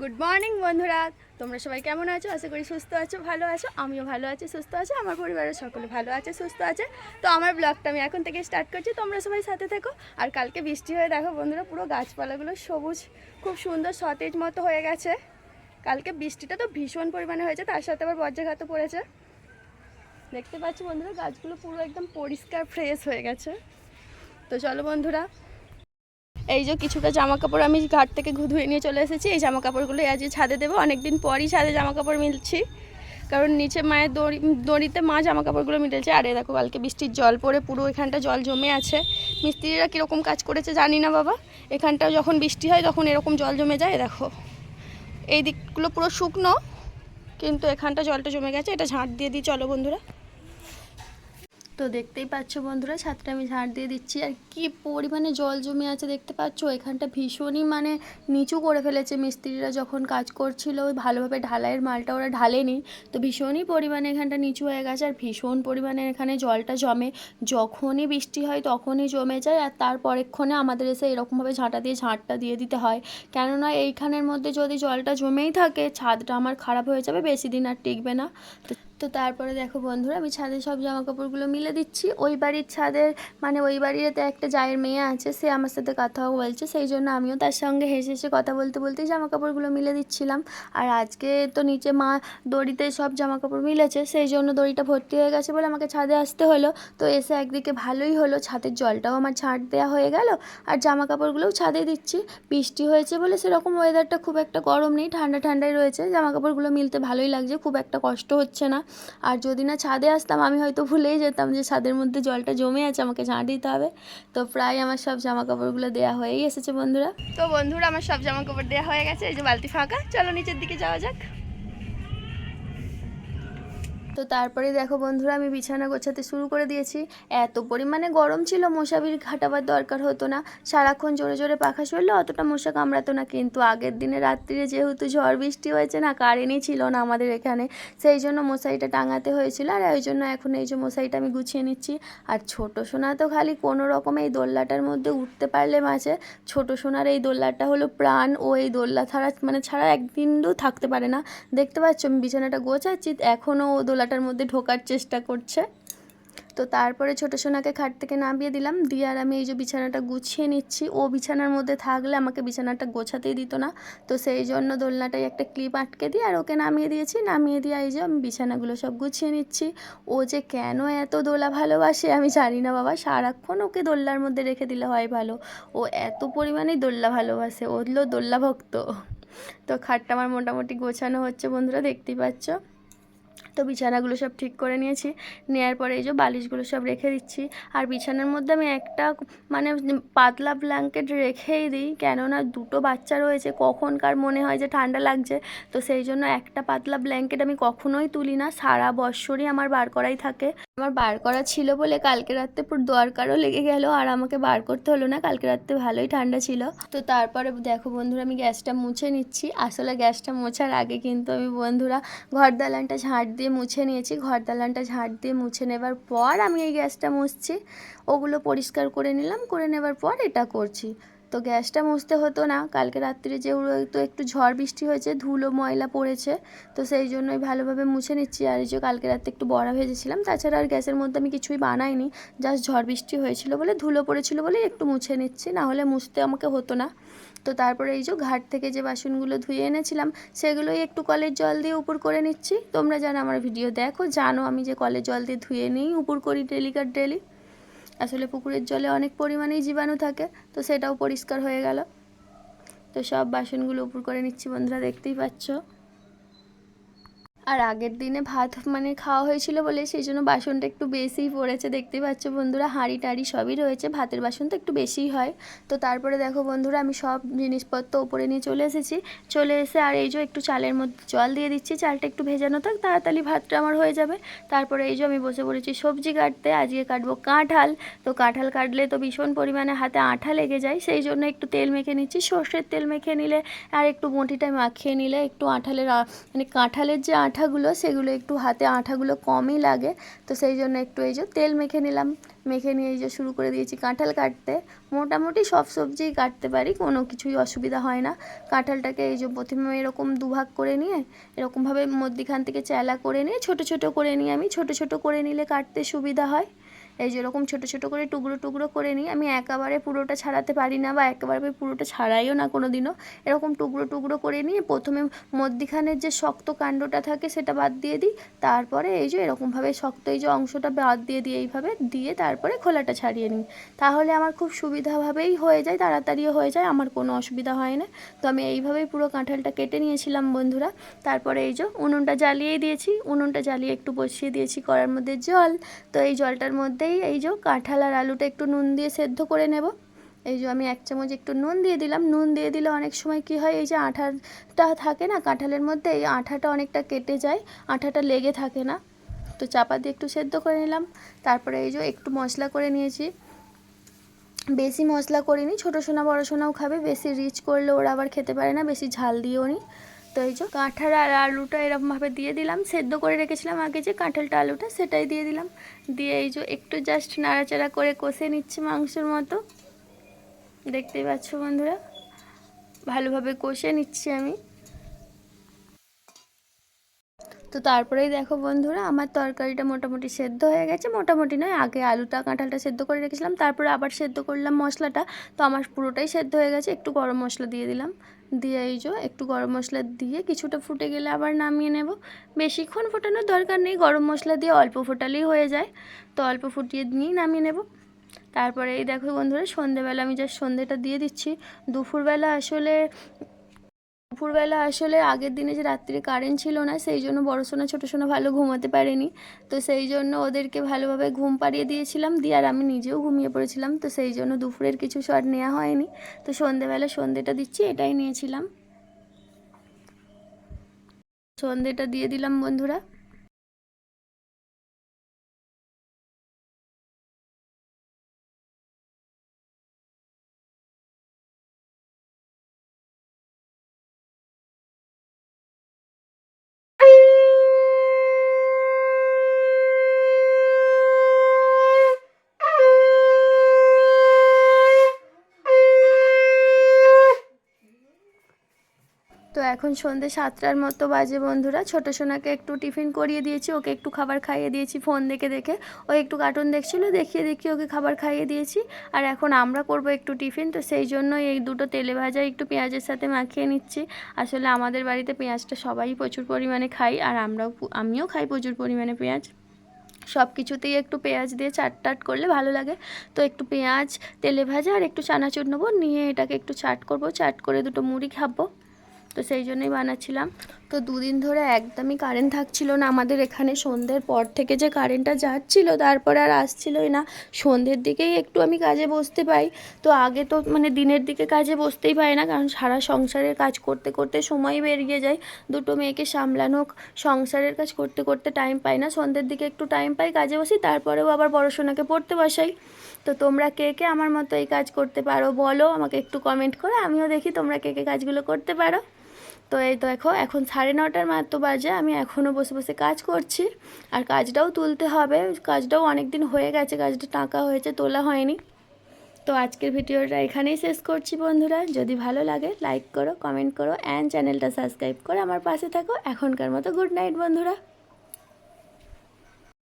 Good morning বন্ধুরা। তোমরা সবাই কেমন আছো? আশা করি সুস্থ আছো, ভালো আছো। আমিও ভালো আছি, সুস্থ আছো। আমার পরিবারের সকলে ভালো আছে, সুস্থ আছে। তো আমার ব্লগটা আমি এখন থেকে স্টার্ট করছি। তোমরা সবাই সাথে থেকো। আর কালকে বৃষ্টি হয়ে দেখো বন্ধুরা, পুরো গাছপালাগুলো সবুজ, খুব সুন্দর সতেজ মতো হয়ে গেছে। কালকে বৃষ্টিটা তো ভীষণ পরিমাণে হয়েছে, তার সাথে আবার বজ্রাঘাতও পড়েছে। দেখতে পাচ্ছি বন্ধুরা, গাছগুলো পুরো একদম পরিষ্কার ফ্রেশ হয়ে গেছে। তো চলো বন্ধুরা এই যে কিছুটা জামা কাপড় আমি ঘাট থেকে ধুয়ে নিয়ে চলে এসেছি। এই জামা কাপড়গুলো আজকে ছাদে দেবো। অনেকদিন পরই ছাদে জামা কাপড় মিলছি। কারণ নিচে মায়ের দড়ি, দড়িতে মা জামা কাপড়গুলো মিটেছে। আর এই দেখো, কালকে বৃষ্টির জল পড়ে পুরো এখানটা জল জমে আছে। মিস্ত্রিরা কীরকম কাজ করেছে জানি না বাবা। এখানটা যখন বৃষ্টি হয় তখন এরকম জল জমে যায়। দেখো, এই দিকগুলো পুরো শুকনো, কিন্তু এখানটা জলটা জমে গেছে। এটা ঝাঁট দিয়ে দিই। চলো বন্ধুরা। তো দেখতেই পাচ্ছ বন্ধুরা, ছাদটা আমি ঝাড় দিয়ে দিচ্ছি। আর কি পরিমাণে জল জমে আছে দেখতে পাচ্ছ? এখানটা ভীষণই মানে নিচু করে ফেলেছে মিস্ত্রিরা যখন কাজ করছিল ভালোভাবে ঢালাইয়ের মালটা ওরা ঢালেনি। তো ভীষণই পরিমাণে এখানটা নিচু হয়ে গেছে আর ভীষণ পরিমাণে এখানে জলটা জমে। যখনই বৃষ্টি হয় তখনই জমে যায় আর তার পরেক্ষণে আমাদের এসে এরকমভাবে ঝাঁটা দিয়ে ঝাঁটটা দিয়ে দিতে হয়। কেননা এইখানের মধ্যে যদি জলটা জমেই থাকে, ছাদটা আমার খারাপ হয়ে যাবে, বেশি দিন আর টিকবে না। তো তো তারপরে দেখো বন্ধুরা, আমি ছাদে সব জামা কাপড়গুলো মিলে দিচ্ছি। ওই বাড়ির ছাদের মানে ওই বাড়িতে একটা জায়ের মেয়ে আছে, সে আমার সাথে কথাও বলছে, সেই জন্য আমিও তার সঙ্গে হেসে হেসে কথা বলতে বলতেই জামা কাপড়গুলো মিলে দিচ্ছিলাম। আর আজকে তো নিচে মা দড়িতে সব জামা কাপড় মিলেছে, সেই জন্য দড়িটা ভর্তি হয়ে গেছে বলে আমাকে ছাদে আসতে হলো। তো এসে একদিকে ভালোই হলো, ছাদের জলটাও আমার ছাড় দেওয়া হয়ে গেল, আর জামা কাপড়গুলোও ছাদে দিচ্ছি। বৃষ্টি হয়েছে বলে সেরকম ওয়েদারটা খুব একটা গরম নেই, ঠান্ডা ঠান্ডাই রয়েছে জামা কাপড়গুলো মিলতে ভালোই লাগছে, খুব একটা কষ্ট হচ্ছে না। আর যদি না ছাদে আসতাম, আমি হয়তো ভুলেই যেতাম যে ছাদের মধ্যে জলটা জমে আছে, আমাকে ঝাঁট দিতে হবে। তো প্রায় আমার সব জামা কাপড়গুলো দেওয়া হয়েই এসেছে বন্ধুরা। তো বন্ধুরা, আমার সব জামা কাপড় দেওয়া হয়ে গেছে, এই যে বালতি ফাঁকা। চলো নিচের দিকে যাওয়া যাক। তো তারপরে দেখো বন্ধুরা, আমি বিছানা গোছাতে শুরু করে দিয়েছি। এত পরিমাণে গরম ছিল মশাবির ঘাটাবার দরকার হতো না। সারাক্ষণ জোরে জোরে পাখা সরলে অতটা মশা কামড়াতো না, কিন্তু আগের দিনে রাত্রিরে যেহেতু ঝড় বৃষ্টি হয়েছে না, কারেন্টই ছিল না আমাদের এখানে। সেই জন্য মশারিটা টাঙাতে হয়েছিল, আর ওই জন্য এখন এই যে মশারিটা আমি গুছিয়ে নিচ্ছি। আর ছোট সোনা তো খালি কোনো রকম এই দোল্লাটার মধ্যে উঠতে পারলে মাঝে ছোট সোনার এই দোল্লাটা হলো প্রাণ, ও এই দোল্লা ছাড়া মানে ছাড়া একদিনও থাকতে পারে না। দেখতে পাচ্ছ, আমি বিছানাটা গোছাচ্ছি, এখনও ও দোলাটার মধ্যে ঢোকার চেষ্টা করছে। তো তারপরে ছোটো সোনাকে খাট থেকে নামিয়ে দিলাম। দিয়ে আর আমি এই যে বিছানাটা গুছিয়ে নিচ্ছি। ও বিছানার মধ্যে থাকলে আমাকে বিছানাটা গোছাতেই দিত না। তো সেই জন্য দোলনাটায় একটা ক্লিপ আটকে দিয়ে আর ওকে নামিয়ে দিয়েছি। নামিয়ে দিয়ে এই যে আমি বিছানাগুলো সব গুছিয়ে নিচ্ছি। ও যে কেন এত দোলা ভালোবাসে আমি জানি না বাবা। সারাক্ষণ ওকে দোল্লার মধ্যে রেখে দিলে হয় ভালো। ও এত পরিমাণেই দোল্লা ভালোবাসে। ও হলো দোল্লা ভক্ত। তো খাটটা আমার মোটামুটি গোছানো হচ্ছে বন্ধুরা, দেখতেই পাচ্ছ। তো বিছানাগুলো সব ঠিক করে নিয়েছি। নেওয়ার পরে এই যে বালিশগুলো সব রেখে দিচ্ছি। আর বিছানার মধ্যে আমি একটা মানে পাতলা ব্ল্যাঙ্কেট রেখেই দিই। কেননা দুটো বাচ্চা রয়েছে, কখনকার মনে হয় যে ঠান্ডা লাগছে। তো সেই জন্য একটা পাতলা ব্ল্যাঙ্কেট আমি কখনোই তুলি না, সারা বৎসরই আমার বার করাই থাকে। আমার বার করা ছিল বলে কালকে রাত্রে পুরো দরকারও লেগে গেল, আর আমাকে বার করতে হলো না। কালকে রাত্রে ভালোই ঠান্ডা ছিল। তো তারপরে দেখো বন্ধুরা, আমি গ্যাসটা মুছে নিচ্ছি। আসলে গ্যাসটা মোছার আগে কিন্তু আমি বন্ধুরা ঘর দালানটা ঝাঁট দিয়ে মুছে নিয়েছি। ঘর দালানটা ঝাঁট দিয়ে মুছে নেবার পর আমি এই গ্যাসটা মুছছি। ওগুলো পরিষ্কার করে নিলাম, করে নেবার পর এটা করছি। তো গ্যাসটা মুছতে হতো না। কালকে রাত্রিরে যেহেতু একটু ঝড় বৃষ্টি হয়েছে, ধুলো, ময়লা পড়েছে, তো সেই জন্যই ভালোভাবে মুছে নিচ্ছি। আর এই যে কালকে রাত্রে একটু বড়া ভেজেছিলাম, তাছাড়া আর গ্যাসের মধ্যে আমি কিছুই বানাইনি। জাস্ট ঝড় বৃষ্টি হয়েছিল বলে, ধুলো পড়েছিল বলে একটু মুছে নিচ্ছি না হলে মুছতে আমাকে হতো না। তো তারপরে এই যে ঘাট থেকে যে বাসনগুলো ধুয়ে এনেছিলাম, সেগুলোই একটু কলের জল দিয়ে উপর করে নিচ্ছি। তোমরা জানো আমার ভিডিও দেখো, জানো আমি যে কলের জল দিয়ে ধুয়ে নিই, উপর করি ডেলিকার ডেলি। আসলে পুকুরের জলে অনেক পরিমাণেই জীবাণু থাকে, তো সেটাও পরিষ্কার হয়ে গেল। তো সব বাসনগুলো উপর করে নিচ্ছি বন্ধুরা, দেখতেই পাচ্ছ। আর আগের দিনে ভাত মানে খাওয়া হয়েছিল বলে সেই জন্য বাসনটা একটু বেশিই পড়েছে। দেখতেই পাচ্ছ বন্ধুরা, হাঁড়ি টাড়ি সবই রয়েছে, ভাতের বাসন তো একটু বেশিই হয়। তো তারপরে দেখো বন্ধুরা, আমি সব জিনিসপত্র ওপরে নিয়ে চলে এসেছি। চলে এসে আর এই যে একটু চালের মধ্যে জল দিয়ে দিচ্ছি, চালটা একটু ভেজানো থাক, তাড়াতাড়ি ভাতটা আমার হয়ে যাবে। তারপরে এই যে আমি বসে পড়েছি সবজি কাটতে, আজকে কাটবো কাঁঠাল। তো কাঁঠাল কাটলে তো ভীষণ পরিমাণে হাতে আঠা লেগে যায়, সেই জন্য একটু তেল মেখে নিচ্ছি। সর্ষের তেল মেখে নিলে আর একটু বঁটিটায় মাখিয়ে নিলে একটু আঠালের মানে কাঁঠালের যে আঠাগুলো, সেগুলো একটু হাতে আঠাগুলো কমই লাগে। তো সেই জন্য একটু এই যে তেল মেখে নিলাম। মেখে নিয়ে এই যে শুরু করে দিয়েছি কাঁঠাল কাটতে। মোটামুটি সব সবজিই কাটতে পারি, কোনো কিছুই অসুবিধা হয় না। কাঁঠালটাকে এই যে প্রথমে এরকম দুভাগ করে নিয়ে, এরকমভাবে মধ্যিখান থেকে চেলা করে নিয়ে, ছোট ছোট করে নিয়ে আমি ছোট ছোট করে নিলে কাটতে সুবিধা হয়। এই যে এরকম ছোটো ছোটো করে টুকরো টুকরো করে নিই আমি একেবারে পুরোটা ছাড়াতে পারি না বা একেবারে পুরোটা ছাড়াইও না কোনো দিনও এরকম টুকরো টুকরো করে নিয়ে প্রথমে মধ্যিখানের যে শক্ত কাণ্ডটা থাকে সেটা বাদ দিয়ে দিই। তারপরে এই যে এরকমভাবে শক্ত এই যে অংশটা বাদ দিয়ে দিই এইভাবে দিয়ে তারপরে খোলাটা ছাড়িয়ে নিই। তাহলে আমার খুব সুবিধাভাবেই হয়ে যায়, তাড়াতাড়িও হয়ে যায়, আমার কোনো অসুবিধা হয় না। তো আমি এইভাবেই পুরো কাঁঠালটা কেটে নিয়েছিলাম বন্ধুরা। তারপরে এই যে উনুনটা জ্বালিয়েই দিয়েছি, উনুনটা জ্বালিয়ে একটু বসিয়ে দিয়েছি কড়ার মধ্যে জল। তো এই জলটার মধ্যেই এই যে কাঁঠাল আর আলুটা একটু নুন দিয়ে সেদ্ধ করে নেব। এই যে আমি এক চামচ একটু নুন দিয়ে দিলাম। নুন দিয়ে দিলে অনেক সময় কি হয়, এই যে আঠাটা থাকে না কাঁঠালের মধ্যে, এই আঠাটা অনেকটা কেটে যায়, আঠাটা লেগে থাকে না। তো চাপা দিয়ে একটু সেদ্ধ করে নিলাম। তারপরে এই যে একটু মশলা করে নিয়েছি। বেশি মশলা করিনি, ছোটো সোনা বড়ো সোনাও খাবে, বেশি রিচ করলে ওরা আবার খেতে পারে না, বেশি ঝাল দিয়েও নি। তো এই যে কাঁঠাল আর আলুটা এরকমভাবে দিয়ে দিলাম। সেদ্ধ করে রেখেছিলাম আগে যে কাঁঠালটা, আলুটা, সেটাই দিয়ে দিলাম। দিয়ে এই যে একটু জাস্ট নাড়াচাড়া করে কষে নিচ্ছে মাংসের মতো। দেখতেই পাচ্ছ বন্ধুরা, ভালোভাবে কষে নিচ্ছি আমি। তো তারপরেই দেখো বন্ধুরা, আমার তরকারিটা মোটামুটি সেদ্ধ হয়ে গেছে। মোটামুটি নয়, আগে আলুটা, কাঁঠালটা সেদ্ধ করে রেখেছিলাম। তারপরে আবার সেদ্ধ করলাম মশলাটা। তো আমার পুরোটাই সেদ্ধ হয়ে গেছে। একটু গরম মশলা দিয়ে দিলাম। দিয়ে এই যে একটু গরম মশলা দিয়ে কিছুটা ফুটে গেলে আবার নামিয়ে নেব। বেশিক্ষণ ফোটানোর দরকার নেই, গরম মশলা দিয়ে অল্প ফোটালেই হয়ে যায়। তো অল্প ফুটিয়ে নিয়েই নামিয়ে নেব। তারপরে এই দেখো বন্ধুরা, সন্ধেবেলা আমি যা সন্ধেটা দিয়ে দিচ্ছি। দুপুরবেলা আসলে দুপুরবেলা আসলে আগের দিনে যে রাত্রে কারেন্ট ছিল না, সেই জন্য বড় সোনা, ছোটো সোনা ভালো ঘুমাতে পারেনি। তো সেই জন্য ওদেরকে ভালোভাবে ঘুম পাড়িয়ে দিয়েছিলাম, দিয়ে আর আমি নিজেও ঘুমিয়ে পড়েছিলাম। তো সেই জন্য দুপুরের কিছু শট নেওয়া হয়নি। তো সন্ধেবেলা সন্ধেটা দিচ্ছি, এটাই নিয়েছিলাম। সন্ধেটা দিয়ে দিলাম বন্ধুরা। এখন সন্ধে সাতটার মতো বাজে বন্ধুরা। ছোটো সোনাকে একটু টিফিন করিয়ে দিয়েছি, ওকে একটু খাবার খাইয়ে দিয়েছি ফোন দেখে দেখে। ও একটু কার্টুন দেখছিলো, দেখিয়ে দেখিয়ে ওকে খাবার খাইয়ে দিয়েছি। আর এখন আমরা করব একটু টিফিন, তো সেই জন্য এই দুটো তেলে ভাজা একটু পেঁয়াজের সাথে মাখিয়ে নিচ্ছি। আসলে আমাদের বাড়িতে পেঁয়াজটা সবাই প্রচুর পরিমাণে খাই, আর আমরাও আমিও খাই প্রচুর পরিমাণে পেঁয়াজ। সব কিছুতেই একটু পেঁয়াজ দিয়ে চাট টাট করলে ভালো লাগে। তো একটু পেঁয়াজ, তেলে ভাজা আর একটু চানাচুর নেব, নিয়ে এটাকে একটু চাট করব, চাট করে দুটো মুড়ি খাব। তো সেই জন্যই বানাচ্ছিলাম। তো দুদিন ধরে একদমই কারেন্ট থাকছিল না। আমাদের এখানে সন্ধ্যের পর থেকে যে কারেন্টটা যাচ্ছিল, তারপরে আর আসছিলই না। সন্ধ্যের দিকেই একটু আমি কাজে বসতে পাই। তো আগে তো মানে দিনের দিকে কাজে বসতেই পাই না, কারণ সারা সংসারের কাজ করতে করতে সময় বেরিয়ে যায়। দুটো মেয়েকে সামলানো, সংসারের কাজ করতে করতে টাইম পাই না। সন্ধ্যের দিকে একটু টাইম পাই, কাজে বসি, তারপরেও আবার পড়াশোনাকে পড়তে বসাই। তো তোমরা কে কে আমার মতো এই কাজ করতে পারো বলো, আমাকে একটু কমেন্ট করো, আমিও দেখি তোমরা কে কে কাজগুলো করতে পারো। তো এই দেখো, এখন সাড়ে নটার মাত্র বাজে, আমি এখনও বসে বসে কাজ করছি। আর কাজটাও তুলতে হবে, কাজটাও অনেক দিন হয়ে গেছে, কাজটা টাকা হয়েছে, তোলা হয়নি। তো আজকের ভিডিওটা এখানেই শেষ করছি বন্ধুরা। যদি ভালো লাগে লাইক করো কমেন্ট করো অ্যান্ড চ্যানেলটা সাবস্ক্রাইব করে আমার পাশে থাকো। এখনকার মতো গুড নাইট বন্ধুরা।